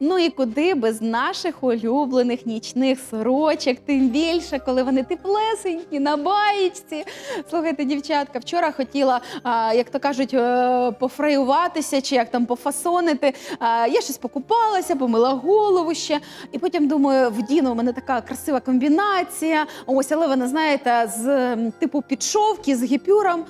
Ну і куди без наших улюблених нічних сорочок, тим більше, коли вони теплесенькі на баєчці. Слухайте, дівчатка, вчора хотіла, а, як то кажуть, е, пофраюватися чи як там пофасонити. А, Я щось покупалася, помила голову ще. І потім думаю, вдіну, у мене така красива комбінація. Ось, але вона, знаєте, з типу підшовки, з гіпюром.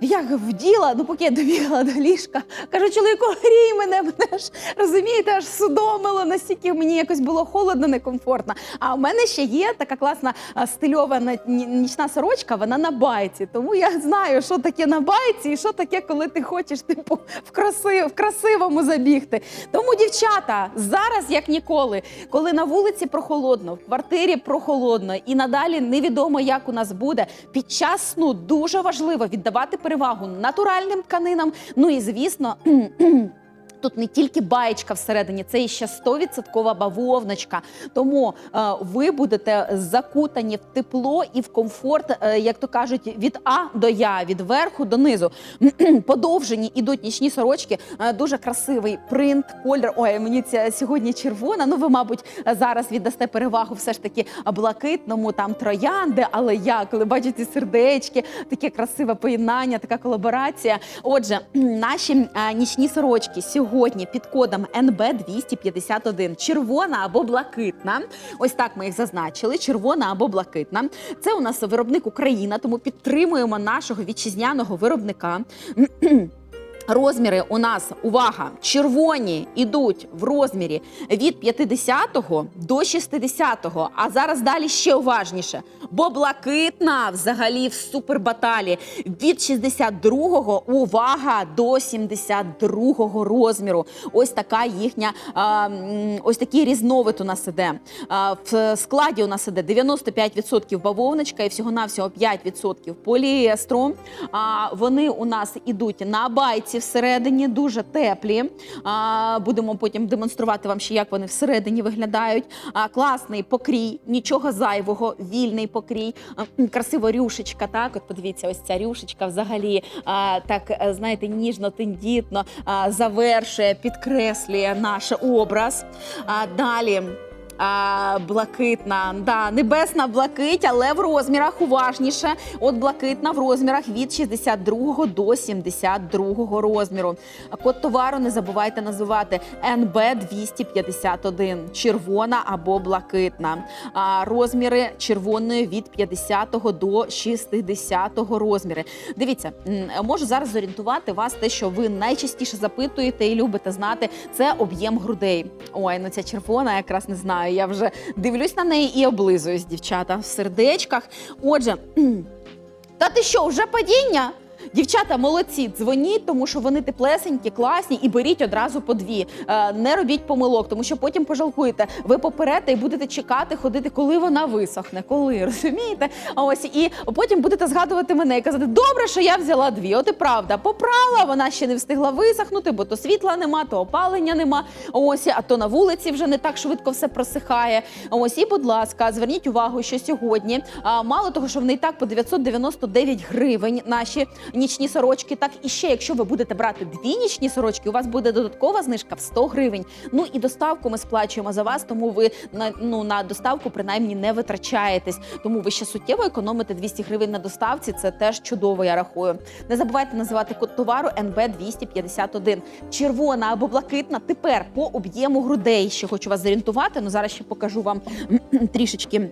Як вділа, ну поки я добігла до ліжка, кажу, чоловіку, грій мене, мене ж розумієте, аж судомило, настільки мені якось було холодно, некомфортно. А у мене ще є така класна стильована нічна сорочка, вона на байці. Тому я знаю, що таке на байці і що таке, коли ти хочеш типу в, краси, в красивому забігти. Тому, дівчата, зараз як ніколи, коли на вулиці прохолодно, в квартирі прохолодно і надалі невідомо, як у нас буде. Під час сну дуже важливо віддавати перевагу натуральним тканинам. Ну і звісно. Тут не тільки баєчка всередині, це і ще 100% бавовночка. Тому е, ви будете закутані в тепло і в комфорт, е, як то кажуть, від А до Я, від верху до низу. Подовжені ідуть нічні сорочки. Е, дуже красивий принт, колір. Ой, мені ця сьогодні червона. Ну, ви, мабуть, зараз віддасте перевагу все ж таки блакитному, там троянди. Але я, коли бачу сердечки, таке красиве поєднання, така колаборація. Отже, наші е, нічні сорочки сьогодні під кодом НБ 251 червона або блакитна. Ось так ми їх зазначили: червона або блакитна. Це у нас виробник Україна, тому підтримуємо нашого вітчизняного виробника. Розміри у нас увага, червоні ідуть в розмірі від 50 до 60, а зараз далі ще уважніше. Бо блакитна взагалі в супербаталі від 62 увага до 72 розміру. Ось така їхня, ось такий різновид у нас іде. В складі у нас іде 95% бавовничка і всього-навсього 5% поліестру. Вони у нас ідуть на байці всередині, дуже теплі. А, будемо потім демонструвати вам ще, як вони всередині виглядають. Класний покрій, нічого зайвого, вільний покрій, а, м, красиво рюшечка. Так, от подивіться, ось ця рюшечка взагалі так, е, знаєте, ніжно, тендітно завершує, підкреслює наш образ. А, далі. А, блакитна, да, небесна блакить, але в розмірах уважніше. От блакитна в розмірах від 62 до 72 розміру. Код товару не забувайте називати НБ 251, червона або блакитна. А, розміри червоної від 50 до 60 розміри. Дивіться, можу зараз зорієнтувати вас те, що ви найчастіше запитуєте і любите знати, це об'єм грудей. Ой, ну ця червона, якраз не знаю. Я вже дивлюсь на неї і облизуюсь, дівчата, в сердечках. Отже, та ти що, вже падіння? Дівчата, молодці, дзвоніть, тому що вони теплесенькі, класні, і беріть одразу по дві. Е, не робіть помилок, тому що потім пожалкуєте. Ви поперете і будете чекати, ходити, коли вона висохне. Коли розумієте? Ось і потім будете згадувати мене і казати, добре, що я взяла дві. От і правда, попрала, вона ще не встигла висохнути, бо то світла нема, то опалення нема. Ось, а то на вулиці вже не так швидко все просихає. Ось, і, будь ласка, зверніть увагу, що сьогодні мало того, що вони і так по 999 гривень наші нічні сорочки. Так і ще, якщо ви будете брати дві нічні сорочки, у вас буде додаткова знижка в 100 гривень. Ну і доставку ми сплачуємо за вас, тому ви на ну на доставку принаймні не витрачаєтесь. Тому ви ще суттєво економите 200 гривень на доставці. Це теж чудово, я рахую. Не забувайте називати код товару НБ 251. Червона або блакитна. Тепер по об'єму грудей. Ще хочу вас зорієнтувати. Ну зараз ще покажу вам трішечки.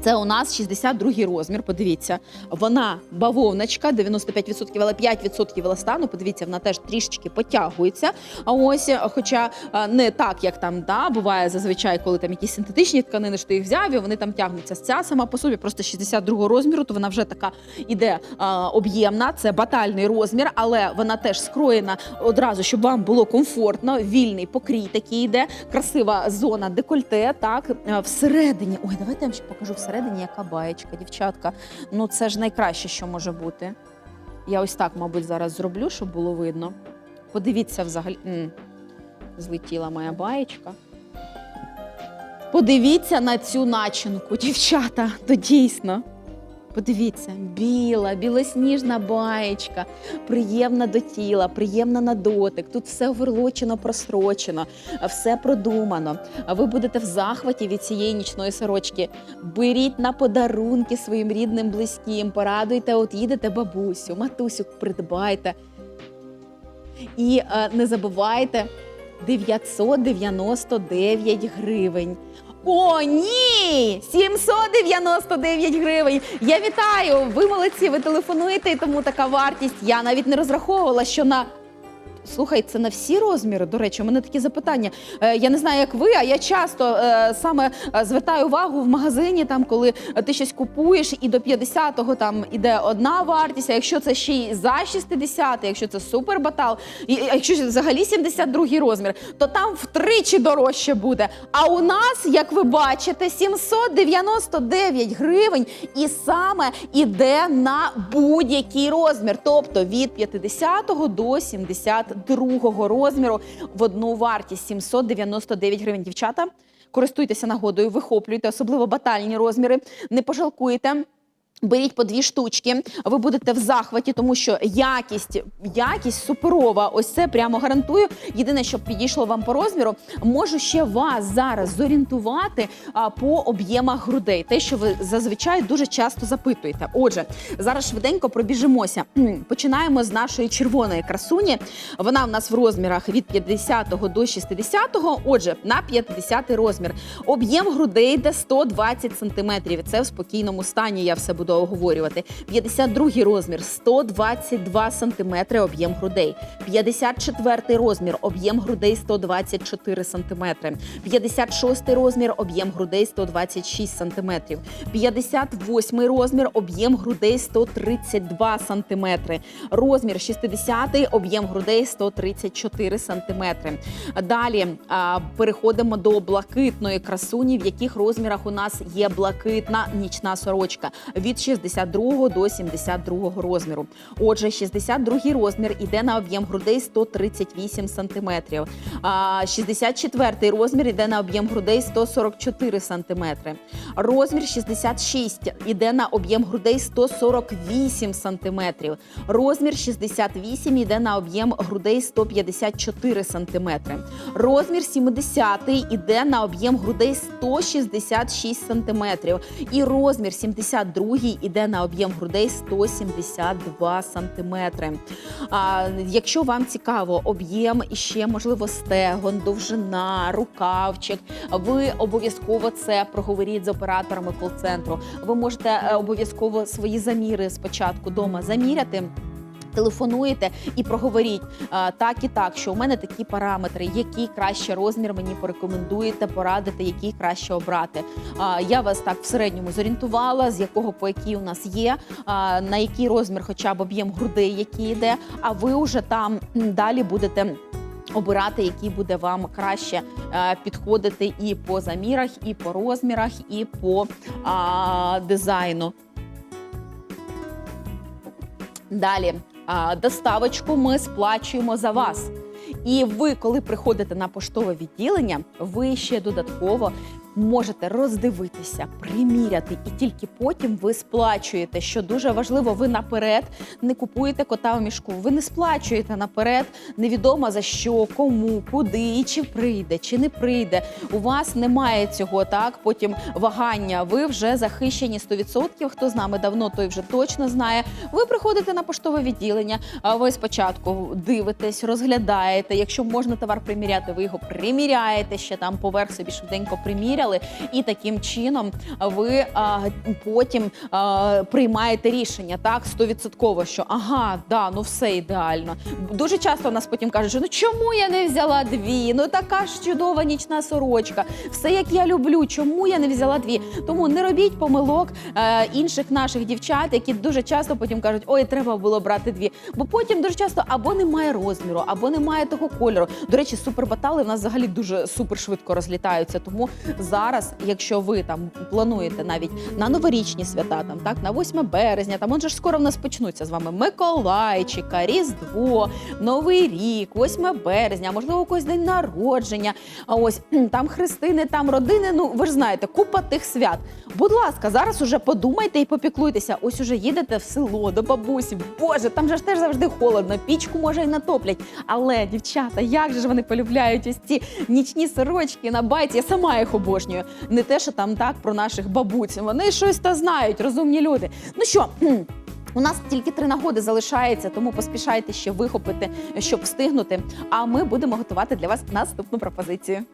Це у нас 62-й розмір. Подивіться, вона бавовночка, 95%, але 5% еластану. Подивіться, вона теж трішечки потягується. А ось, хоча не так, як там да, буває зазвичай, коли там якісь синтетичні тканини, що ти їх взяв, і вони там тягнуться. Ця сама по собі просто 62-го розміру, то вона вже така іде а, об'ємна. Це батальний розмір, але вона теж скроєна одразу, щоб вам було комфортно. Вільний покрій такий йде, красива зона декольте. Так всередині. Ой, давайте я вам ще покажу всередині, яка баєчка, дівчатка. Ну це ж найкраще, що може бути. Я ось так, мабуть, зараз зроблю, щоб було видно. Подивіться взагалі. М, Злетіла моя баєчка. Подивіться на цю начинку, дівчата, то дійсно. Подивіться, біла, білосніжна баєчка, приємна до тіла, приємна на дотик. Тут все оверлочено, просрочено, все продумано. А ви будете в захваті від цієї нічної сорочки. Беріть на подарунки своїм рідним, близьким, порадуйте, от їдете бабусю, матусю, придбайте. І е, не забувайте 999 гривень. О, ні! 799 гривень. Я вітаю! Ви молодці, ви телефонуєте, і тому така вартість. Я навіть не розраховувала, що на. Слухай, це на всі розміри. До речі, у мене такі запитання. Е, я не знаю, як ви, а я часто е, саме е, звертаю увагу в магазині, там, коли ти щось купуєш, і до 50-го там іде одна вартість. А якщо це ще й за 60, якщо це супер батал, і якщо взагалі 72 розмір, то там втричі дорожче буде. А у нас, як ви бачите, 799 гривень, і саме іде на будь-який розмір, тобто від 50 до 72 розміру в одну вартість 799 гривень. Дівчата, користуйтеся нагодою, вихоплюйте, особливо батальні розміри. Не пожалкуйте. Беріть по дві штучки, ви будете в захваті, тому що якість, якість суперова. Ось це прямо гарантую. Єдине, що підійшло вам по розміру, можу ще вас зараз зорієнтувати по об'ємах грудей. Те, що ви зазвичай дуже часто запитуєте. Отже, зараз швиденько пробіжимося. Починаємо з нашої червоної красуні. Вона в нас в розмірах від 50 до 60. Отже, на 50 розмір. Об'єм грудей йде 120 см. Це в спокійному стані. Я все буду оговорювати. 52 розмір 122 см об'єм грудей. 54 розмір об'єм грудей 124 см. 56 розмір об'єм грудей 126 см. 58 розмір об'єм грудей 132 см. Розмір 60 об'єм грудей 134 см. Далі а, переходимо до блакитної красуні, в яких розмірах у нас є блакитна нічна сорочка від 62 до 72 розміру. Отже, 62 розмір іде на об'єм грудей 138 см. А 64 розмір іде на об'єм грудей 144 см. Розмір 66 іде на об'єм грудей 148 см. Розмір 68 іде на об'єм грудей 154 см. Розмір 70 іде на об'єм грудей 166 см. І розмір 72 іде на об'єм грудей 172 см. А, якщо вам цікаво об'єм і ще, можливо, стегон, довжина, рукавчик, ви обов'язково це проговоріть з операторами кол-центру. Ви можете е, обов'язково свої заміри спочатку вдома заміряти. Телефонуєте і проговоріть так і так, що у мене такі параметри, який краще розмір мені порекомендуєте, порадите, який краще обрати. Я вас так в середньому зорієнтувала, з якого по який у нас є, на який розмір, хоча б об'єм грудей, який йде. А ви вже там далі будете. Обирати, який буде вам краще підходити і по замірах, і по розмірах, і по а, дизайну. Далі доставочку ми сплачуємо за вас. І ви, коли приходите на поштове відділення, ви ще додатково можете роздивитися, приміряти, і тільки потім ви сплачуєте. Що дуже важливо, ви наперед не купуєте кота в мішку. Ви не сплачуєте наперед, невідомо за що, кому, куди, і чи прийде, чи не прийде. У вас немає цього так. Потім вагання. Ви вже захищені 100%. Хто з нами давно, той вже точно знає. Ви приходите на поштове відділення. А ви спочатку дивитесь, розглядаєте. Якщо можна товар приміряти, ви його приміряєте ще там поверх собі швиденько приміряли. І таким чином ви а, потім а, приймаєте рішення так 100%, що ага, да, ну все ідеально. Дуже часто в нас потім кажуть, що ну чому я не взяла дві? Ну така ж чудова нічна сорочка, все як я люблю. Чому я не взяла дві? Тому не робіть помилок е, інших наших дівчат, які дуже часто потім кажуть, ой, треба було брати дві. Бо потім дуже часто або немає розміру, або немає того кольору. До речі, супербатали в нас взагалі дуже супер швидко розлітаються. Тому зараз, якщо ви там плануєте навіть на новорічні свята, там так на 8 березня, там же ж скоро в нас почнуться з вами Миколайчика, Різдво, Новий рік, 8 березня, можливо, у когось день народження. А ось там хрестини, там родини. Ну ви ж знаєте, купа тих свят. Будь ласка, зараз уже подумайте і попіклуйтеся. Ось уже їдете в село до бабусі. Боже, там же ж теж завжди холодно, пічку може і натоплять. Але дівчата, як же ж вони полюбляють ось ці нічні сорочки на байці. Я сама їх обожнюю. Не те, що там так про наших бабуць. Вони щось та знають, розумні люди. Ну що. У нас тільки три нагоди залишається, тому поспішайте ще вихопити, щоб встигнути. А ми будемо готувати для вас наступну пропозицію.